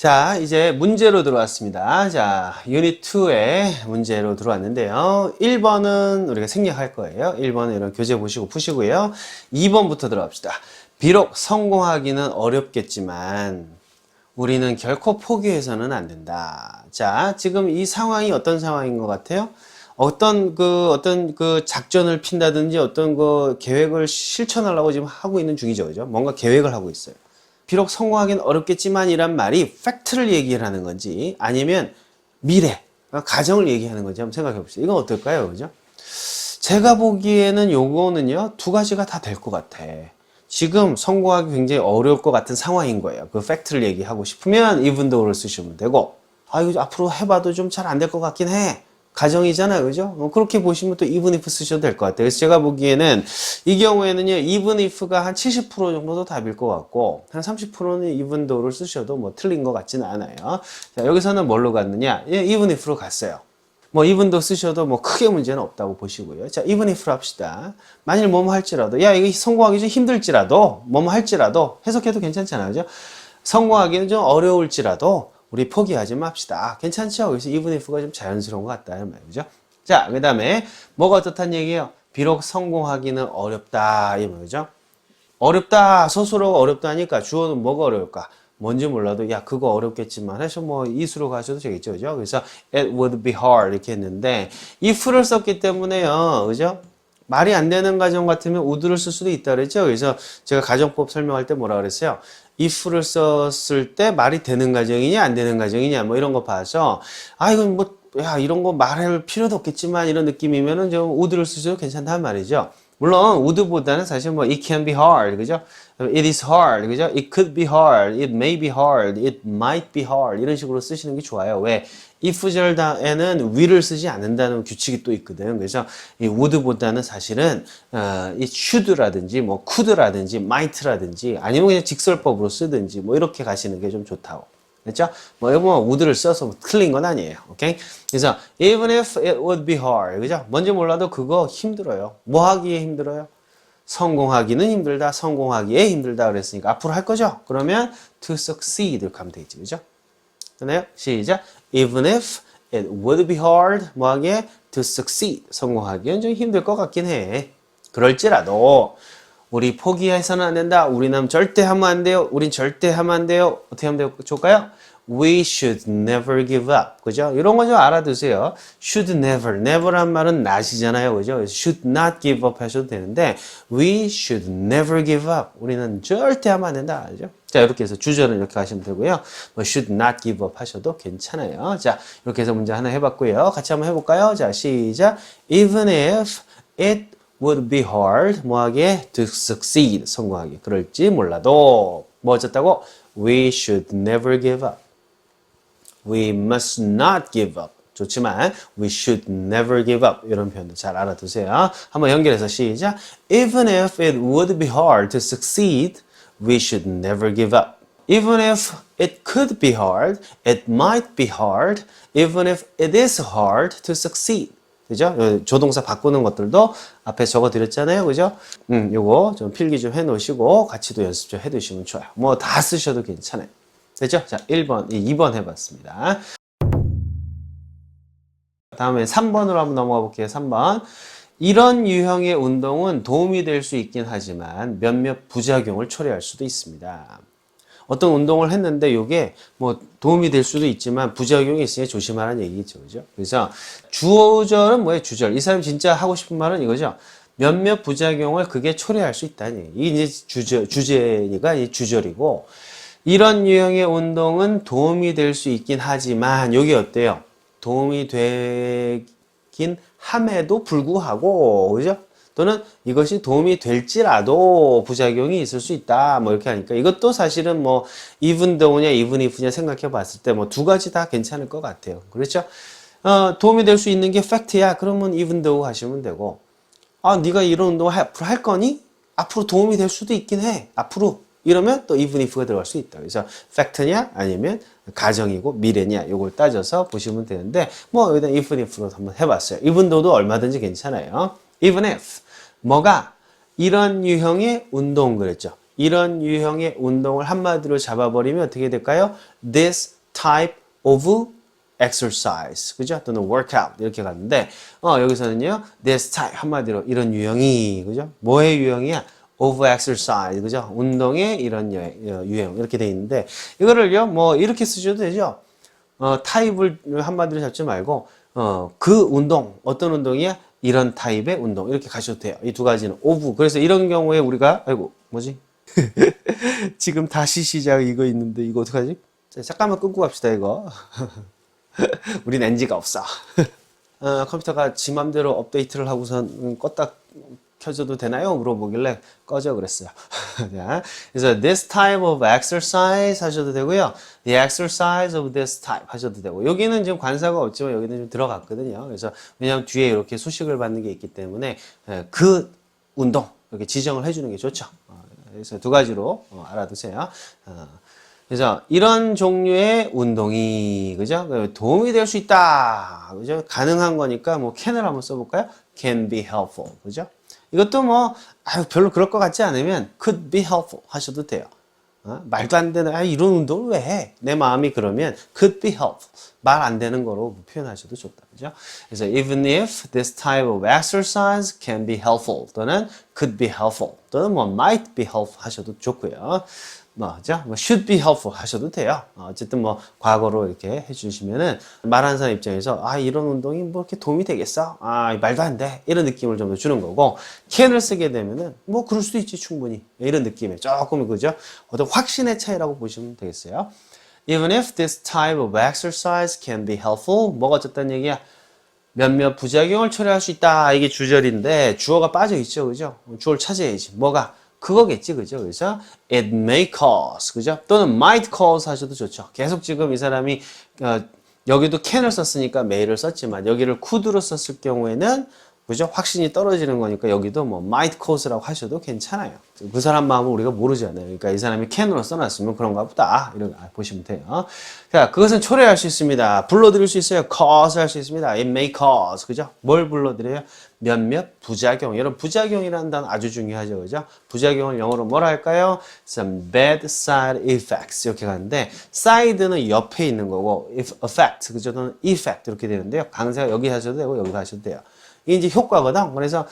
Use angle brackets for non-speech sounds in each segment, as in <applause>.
자, 이제 문제로 들어왔습니다. 자, 유닛 2의 문제로 들어왔는데요. 1번은 우리가 생략할 거예요. 1번은 이런 교재 보시고 푸시고요. 2번부터 들어갑시다. 비록 성공하기는 어렵겠지만 우리는 결코 포기해서는 안 된다. 자, 지금 이 상황이 어떤 상황인 것 같아요? 어떤 그 어떤 그 작전을 핀다든지 어떤 그 계획을 실천하려고 지금 하고 있는 중이죠. 그죠? 뭔가 계획을 하고 있어요. 비록 성공하기는 어렵겠지만 이란 말이 팩트를 얘기를 하는 건지 아니면 미래, 가정을 얘기하는 건지 한번 생각해 봅시다. 이건 어떨까요? 그죠? 제가 보기에는 요거는요, 두 가지가 다 될 것 같아. 지금 성공하기 굉장히 어려울 것 같은 상황인 거예요. 그 팩트를 얘기하고 싶으면 이분도를 쓰시면 되고, 아, 이거 앞으로 해봐도 좀 잘 안 될 것 같긴 해. 가정이잖아요. 그죠? 어, 그렇게 보시면 또 even if 쓰셔도 될 것 같아요. 그래서 제가 보기에는 이 경우에는요, even if가 한 70% 정도도 답일 것 같고, 한 30%는 even though를 쓰셔도 뭐 틀린 것 같지는 않아요. 자, 여기서는 뭘로 갔느냐? 예, even if로 갔어요. 뭐 even though 쓰셔도 뭐 크게 문제는 없다고 보시고요. 자, even if로 합시다. 만일 뭐뭐 할지라도, 야, 이거 성공하기 좀 힘들지라도, 뭐뭐 할지라도 해석해도 괜찮잖아요. 그죠? 성공하기는 좀 어려울지라도 우리 포기하지 맙시다. 괜찮죠? 그래서 even if가 좀 자연스러운 것 같다. 이 말이죠. 자, 그 다음에 뭐가 어떻단 얘기예요? 비록 성공하기는 어렵다. 이 말이죠. 어렵다. 스스로가 어렵다니까 주어는 뭐가 어려울까? 뭔지 몰라도 야 그거 어렵겠지만 해서 뭐 이수로 가셔도 되겠죠 그죠 그래서 it would be hard 이렇게 했는데 if를 썼기 때문에요 그죠 말이 안 되는 가정 같으면 would를 쓸 수도 있다 그랬죠? 그래서 제가 가정법 설명할 때 뭐라 그랬어요? if를 썼을 때 말이 되는 가정이냐 안 되는 가정이냐 뭐 이런 거 봐서 아 이건 뭐 야 이런 거 말할 필요도 없겠지만 이런 느낌이면은 좀 would를 쓰셔도 괜찮다는 말이죠 물론 would보다는 사실 뭐 it can be hard 그죠? it is hard 그죠? it could be hard, it may be hard, it might be hard 이런 식으로 쓰시는 게 좋아요. 왜? if 절에는 will을 쓰지 않는다는 규칙이 또 있거든. 그래서 이 would보다는 사실은 어, 이 should라든지 뭐 could라든지 might라든지 아니면 그냥 직설법으로 쓰든지 뭐 이렇게 가시는 게 좀 좋다고. 됐죠? 뭐, 여기 뭐, would를 써서 틀린 건 아니에요. 오케이? 그래서, even if it would be hard. 그죠? 뭔지 몰라도 그거 힘들어요. 뭐 하기에 힘들어요? 성공하기는 힘들다, 성공하기에 힘들다 그랬으니까 앞으로 할 거죠? 그러면 to succeed 하면 되겠지. 그죠? 됐나요? 시작. even if it would be hard. 뭐 하기에? to succeed. 성공하기엔 좀 힘들 것 같긴 해. 그럴지라도, 우리 포기해서는 안 된다. 우리는 절대 하면 안 돼요. 우린 절대 하면 안 돼요. 어떻게 하면 좋을까요? We should never give up. 그죠? 이런 거 좀 알아두세요. should never. never란 말은 not이잖아요. 그죠? should not give up 하셔도 되는데 we should never give up. 우리는 절대 하면 안 된다. 그죠? 자, 이렇게 해서 주절은 이렇게 하시면 되고요. 뭐 should not give up 하셔도 괜찮아요. 자, 이렇게 해서 문제 하나 해봤고요. 같이 한번 해볼까요? 자, 시작. Even if it would be hard 뭐하게 to succeed 성공하기 그럴지 몰라도 뭐 어쨌다고 we should never give up we must not give up 좋지만 we should never give up 이런 표현도 잘 알아두세요 한번 연결해서 시작 even if it would be hard to succeed we should never give up even if it could be hard it might be hard even if it is hard to succeed 그죠? 조동사 바꾸는 것들도 앞에 적어 드렸잖아요. 그죠? 음, 요거 좀 필기 좀 해 놓으시고 같이도 연습 좀 해 두시면 좋아요. 뭐 다 쓰셔도 괜찮아요. 됐죠? 자, 1번, 2번 해 봤습니다. 다음에 3번으로 한번 넘어가 볼게요. 3번. 이런 유형의 운동은 도움이 될 수 있긴 하지만 몇몇 부작용을 초래할 수도 있습니다. 어떤 운동을 했는데 이게 뭐 도움이 될 수도 있지만 부작용이 있으니 조심하라는 얘기죠. 그죠? 그래서 주어절은 뭐예요? 주절. 이 사람이 진짜 하고 싶은 말은 이거죠. 몇몇 부작용을 그게 초래할 수 있다니. 이게 이제 주제, 주제니까 이 주절이고 이런 유형의 운동은 도움이 될 수 있긴 하지만 여기 어때요? 도움이 되긴 함에도 불구하고 그죠? 또는 이것이 도움이 될지라도 부작용이 있을 수 있다. 뭐 이렇게 하니까 이것도 사실은 뭐 even though냐 even if냐 생각해 봤을 때 뭐 두 가지 다 괜찮을 것 같아요. 그렇죠? 어, 도움이 될 수 있는 게 팩트야. 그러면 even though 하시면 되고 아, 네가 이런 운동 앞으로 할 거니? 앞으로 도움이 될 수도 있긴 해. 앞으로 이러면 또 even if가 들어갈 수 있다. 그래서 팩트냐 아니면 가정이고 미래냐 요걸 따져서 보시면 되는데 뭐 여기다 even if로 한번 해봤어요. even though도 얼마든지 괜찮아요. Even if 뭐가 이런 유형의 운동 그랬죠. 이런 유형의 운동을 한마디로 잡아버리면 어떻게 될까요? This type of exercise, 그죠? 또는 workout 이렇게 갔는데 어, 여기서는요, this type 한마디로 이런 유형이, 그죠? 뭐의 유형이야? of exercise, 그죠? 운동의 이런 유- 유형 이렇게 돼 있는데 이거를요, 뭐 이렇게 쓰셔도 되죠. 어, 타입을 한마디로 잡지 말고 어, 그 운동 어떤 운동이야? 이런 타입의 운동 이렇게 가셔도 돼요. 이 두 가지는 오브. 그래서 이런 경우에 우리가 아이고 뭐지? <laughs> 지금 다시 시작 이거 있는데 이거 어떡하지? 자, 잠깐만 끊고 갑시다 이거. <laughs> 우린 NG가 없어. <laughs> 어, 컴퓨터가 지 맘대로 업데이트를 하고선 음, 껐다 켜줘도 되나요? 물어보길래 꺼져 그랬어요. <laughs> 자, 그래서 this type of exercise 하셔도 되고요. the exercise of this type 하셔도 되고 여기는 지금 관사가 없지만 여기는 좀 들어갔거든요. 그래서 왜냐하면 뒤에 이렇게 수식을 받는 게 있기 때문에 에, 그 운동 이렇게 지정을 해주는 게 좋죠. 어, 그래서 두 가지로 어, 알아두세요. 어, 그래서 이런 종류의 운동이 그죠 그 도움이 될 수 있다 그죠 가능한 거니까 뭐 can을 한번 써볼까요? can be helpful 그죠 이것도 뭐 아유 별로 그럴 것 같지 않으면 could be helpful 하셔도 돼요. 어? 말도 안 되는 아 이런 운동을 왜 해? 내 마음이 그러면 could be helpful 말 안 되는 거로 표현하셔도 좋다 그죠? 그래서 even if this type of exercise can be helpful 또는 could be helpful 또는 뭐 might be helpful 하셔도 좋고요. 뭐죠? 뭐 should be helpful 하셔도 돼요. 어, 어쨌든 뭐 과거로 이렇게 해주시면은 말하는 사람 입장에서 아 이런 운동이 뭐 이렇게 도움이 되겠어? 아 말도 안 돼. 이런 느낌을 좀 더 주는 거고 can을 쓰게 되면은 뭐 그럴 수도 있지 충분히 이런 느낌에 조금 그죠? 어떤 확신의 차이라고 보시면 되겠어요. Even if this type of exercise can be helpful, 뭐가 어쨌다는 얘기야? 몇몇 부작용을 초래할 수 있다. 이게 주절인데 주어가 빠져 있죠, 그죠? 주어를 찾아야지. 뭐가? 그거겠지, 그죠? 그래서 it may cause, 그죠? 또는 might cause 하셔도 좋죠. 계속 지금 이 사람이 어, 여기도 can을 썼으니까 may를 썼지만 여기를 could로 썼을 경우에는 그죠? 확신이 떨어지는 거니까 여기도 뭐 might cause라고 하셔도 괜찮아요. 그 사람 마음을 우리가 모르잖아요. 그러니까 이 사람이 can으로 써놨으면 그런가 보다. 이렇게 보시면 돼요. 자, 그것은 초래할 수 있습니다. 불러드릴 수 있어요. cause 할 수 있습니다. it may cause. 그죠? 뭘 불러드려요? 몇몇 부작용. 여러분, 부작용이라는 단어 아주 중요하죠. 그죠? 부작용을 영어로 뭐라 할까요? some bad side effects. 이렇게 가는데, side는 옆에 있는 거고, if effect. 그죠? 또는 effect. 이렇게 되는데요. 강세가 여기 하셔도 되고, 여기 하셔도 돼요. 이게 이제 효과거든. 그래서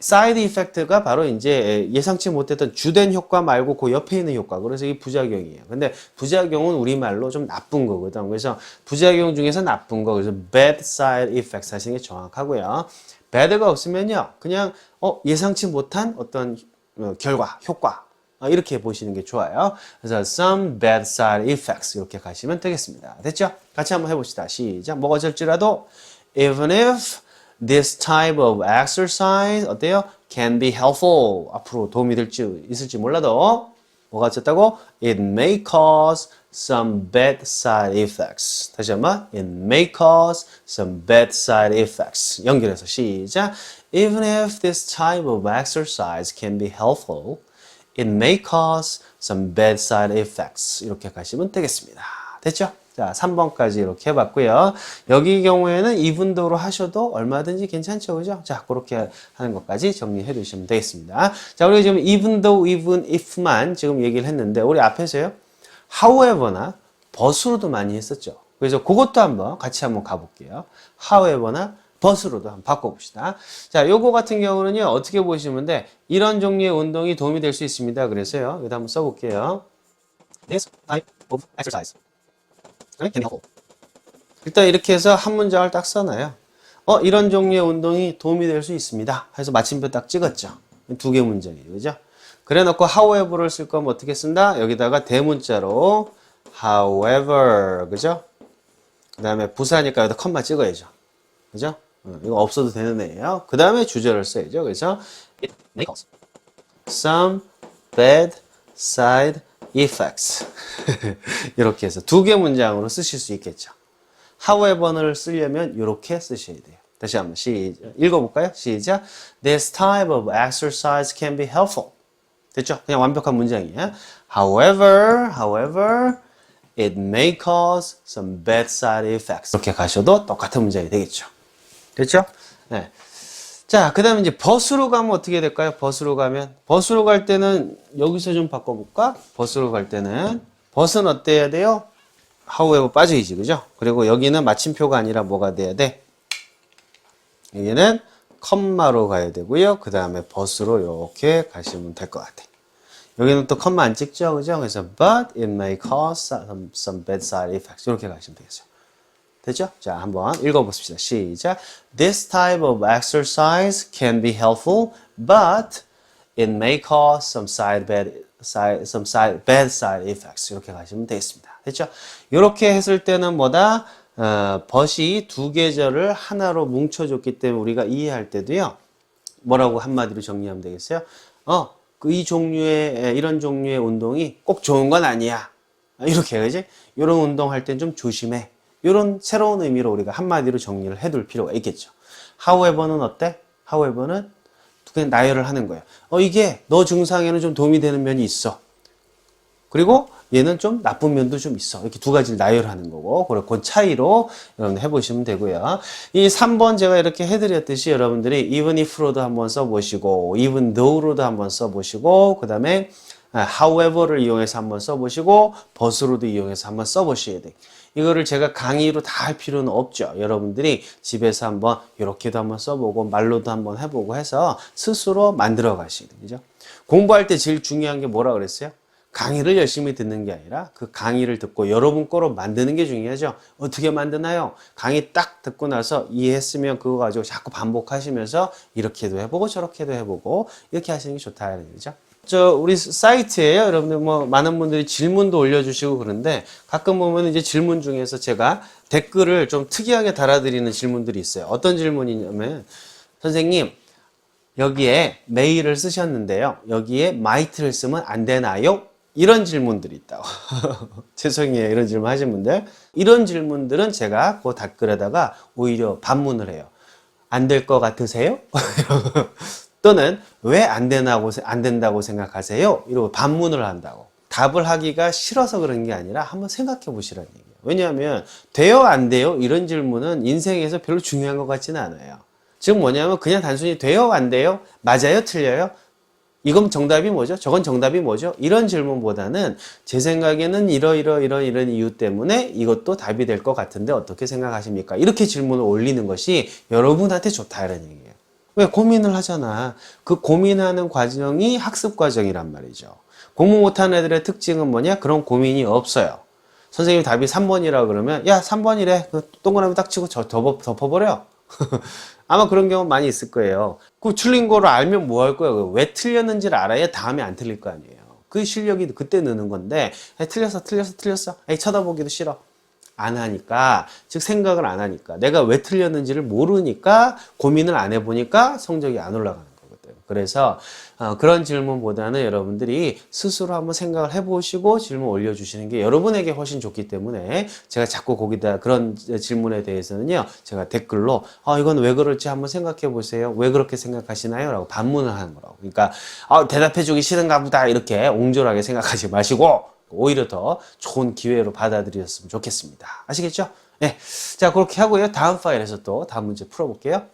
사이드 이펙트가 바로 이제 예상치 못했던 주된 효과 말고 그 옆에 있는 효과. 그래서 이게 부작용이에요. 근데 부작용은 우리말로 좀 나쁜 거거든. 그래서 부작용 중에서 나쁜 거. 그래서 bad side effects 하시는 게 정확하고요. bad가 없으면요. 그냥 어, 예상치 못한 어떤 어, 결과, 효과. 어, 이렇게 보시는 게 좋아요. 그래서 some bad side effects 이렇게 가시면 되겠습니다. 됐죠? 같이 한번 해봅시다. 시작. 뭐가 될지라도 even if this type of exercise 어때요? can be helpful. 앞으로 도움이 될지 있을지 몰라도 뭐가 어쨌다고? It may cause some bad side effects. 다시 한번 it may cause some bad side effects. 연결해서 시작. Even if this type of exercise can be helpful, it may cause some bad side effects. 이렇게 가시면 되겠습니다. 됐죠? 자, 3번까지 이렇게 해봤고요. 여기 경우에는 이분도로 하셔도 얼마든지 괜찮죠, 그죠? 자, 그렇게 하는 것까지 정리해 두시면 되겠습니다. 자, 우리 지금 even though, even if만 지금 얘기를 했는데, 우리 앞에서요, however나 but으로도 많이 했었죠. 그래서 그것도 한번 같이 한번 가볼게요. however나 but으로도 한번 바꿔봅시다. 자, 요거 같은 경우는요, 어떻게 보시면 돼? 이런 종류의 운동이 도움이 될 수 있습니다. 그래서요, 여기다 한번 써볼게요. This type of exercise. Helpful. 일단 이렇게 해서 한 문장을 딱 써놔요. 어, 이런 종류의 운동이 도움이 될 수 있습니다. 해서 마침표 딱 찍었죠. 두 개 문장이에요. 그죠? 그래 놓고 however를 쓸 거면 어떻게 쓴다? 여기다가 대문자로 however. 그죠? 그 다음에 부사니까 여기다 컴마 찍어야죠. 그죠? 어, 이거 없어도 되는 애예요. 그 다음에 주절을 써야죠. 그래서 it cause some bad side effects. 이렇게 해서 두 개 문장으로 쓰실 수 있겠죠. however를 쓰려면 이렇게 쓰셔야 돼요. 다시 한번 시작. 읽어볼까요? 시작. This type of exercise can be helpful. 됐죠? 그냥 완벽한 문장이에요. However, however, it may cause some bad side effects. 이렇게 가셔도 똑같은 문장이 되겠죠. 됐죠? 네. 자, 그 다음에 이제 버스로 가면 어떻게 될까요? 버스로 가면. 버스로 갈 때는 여기서 좀 바꿔볼까? 버스로 갈 때는. 버스는 어때야 돼요? however 빠져야지, 그죠? 그리고 여기는 마침표가 아니라 뭐가 돼야 돼? 여기는 컴마로 가야 되고요. 그 다음에 버스로 이렇게 가시면 될 것 같아. 여기는 또 컴마 안 찍죠, 그죠? 그래서 but it may cause some, some bad side effects 이렇게 가시면 되겠죠. 됐죠? 자, 한번 읽어보십시다. 시작. This type of exercise can be helpful, but it may cause some side bad side some side bad side effects 이렇게 가시면 되겠습니다. 됐죠? 이렇게 했을 때는 뭐다? 어, 벗이 두 계절을 하나로 뭉쳐줬기 때문에 우리가 이해할 때도요. 뭐라고 한마디로 정리하면 되겠어요? 어, 그 이 종류의 에, 이런 종류의 운동이 꼭 좋은 건 아니야. 이렇게 그지? 이런 운동 할 땐 좀 조심해. 이런 새로운 의미로 우리가 한마디로 정리를 해둘 필요가 있겠죠. however는 어때? however는 그냥 나열을 하는 거예요. 어 이게 너 증상에는 좀 도움이 되는 면이 있어. 그리고 얘는 좀 나쁜 면도 좀 있어. 이렇게 두 가지를 나열하는 거고, 그리고 그 차이로 여러분 해보시면 되고요. 이 3번 제가 이렇게 해드렸듯이 여러분들이 even if로도 한번 써보시고, even though로도 한번 써보시고, 그 다음에 however를 이용해서 한번 써보시고, but로도 이용해서 한번 써보셔야 돼. 이거를 제가 강의로 다 할 필요는 없죠. 여러분들이 집에서 한번 이렇게도 한번 써보고, 말로도 한번 해보고 해서 스스로 만들어 가시야 되죠. 공부할 때 제일 중요한 게 뭐라 그랬어요? 강의를 열심히 듣는 게 아니라 그 강의를 듣고 여러분 거로 만드는 게 중요하죠. 어떻게 만드나요? 강의 딱 듣고 나서 이해했으면 그거 가지고 자꾸 반복하시면서 이렇게도 해보고 저렇게도 해보고 이렇게 하시는 게 좋다 이런 얘기죠. 저 우리 사이트에요. 여러분들 뭐 많은 분들이 질문도 올려주시고 그런데 가끔 보면 이제 질문 중에서 제가 댓글을 좀 특이하게 달아드리는 질문들이 있어요. 어떤 질문이냐면 선생님 여기에 메일을 쓰셨는데요. 여기에 might를 쓰면 안 되나요? 이런 질문들이 있다고. <laughs> 죄송해요. 이런 질문 하신 분들. 이런 질문들은 제가 그 댓글에다가 오히려 반문을 해요. 안 될 것 같으세요? <laughs> 또는 왜 안 되나고, 안 된다고 생각하세요? 이러고 반문을 한다고. 답을 하기가 싫어서 그런 게 아니라 한번 생각해 보시라는 얘기예요. 왜냐하면 돼요, 안 돼요? 이런 질문은 인생에서 별로 중요한 것 같지는 않아요. 즉 뭐냐면 그냥 단순히 돼요, 안 돼요? 맞아요, 틀려요? 이건 정답이 뭐죠? 저건 정답이 뭐죠? 이런 질문보다는 제 생각에는 이러이러 이런 이런 이유 때문에 이것도 답이 될 것 같은데 어떻게 생각하십니까? 이렇게 질문을 올리는 것이 여러분한테 좋다 이런 얘기예요. 왜 고민을 하잖아. 그 고민하는 과정이 학습 과정이란 말이죠. 공부 못하는 애들의 특징은 뭐냐? 그런 고민이 없어요. 선생님 답이 3번이라 그러면 야 3번이래. 그 동그라미 딱 치고 저 덮어, 덮어버려. <laughs> 아마 그런 경우 많이 있을 거예요. 그 틀린 거를 알면 뭐 할 거예요? 왜 틀렸는지를 알아야 다음에 안 틀릴 거 아니에요. 그 실력이 그때 느는 건데 틀렸어 틀렸어 틀렸어 에이 쳐다보기도 싫어 안 하니까 즉 생각을 안 하니까 내가 왜 틀렸는지를 모르니까 고민을 안 해보니까 성적이 안 올라가는 거거든. 그래서 어, 그런 질문보다는 여러분들이 스스로 한번 생각을 해보시고 질문 올려주시는 게 여러분에게 훨씬 좋기 때문에 제가 자꾸 거기다 그런 질문에 대해서는요 제가 댓글로 아 이건 왜 그럴지 한번 생각해 보세요. 왜 그렇게 생각하시나요? 라고 반문을 하는 거라고. 그러니까 아, 대답해주기 싫은가 보다. 이렇게 옹졸하게 생각하지 마시고 오히려 더 좋은 기회로 받아들였으면 좋겠습니다 아시겠죠? 네. 자 그렇게 하고요 다음 파일에서 또 다음 문제 풀어볼게요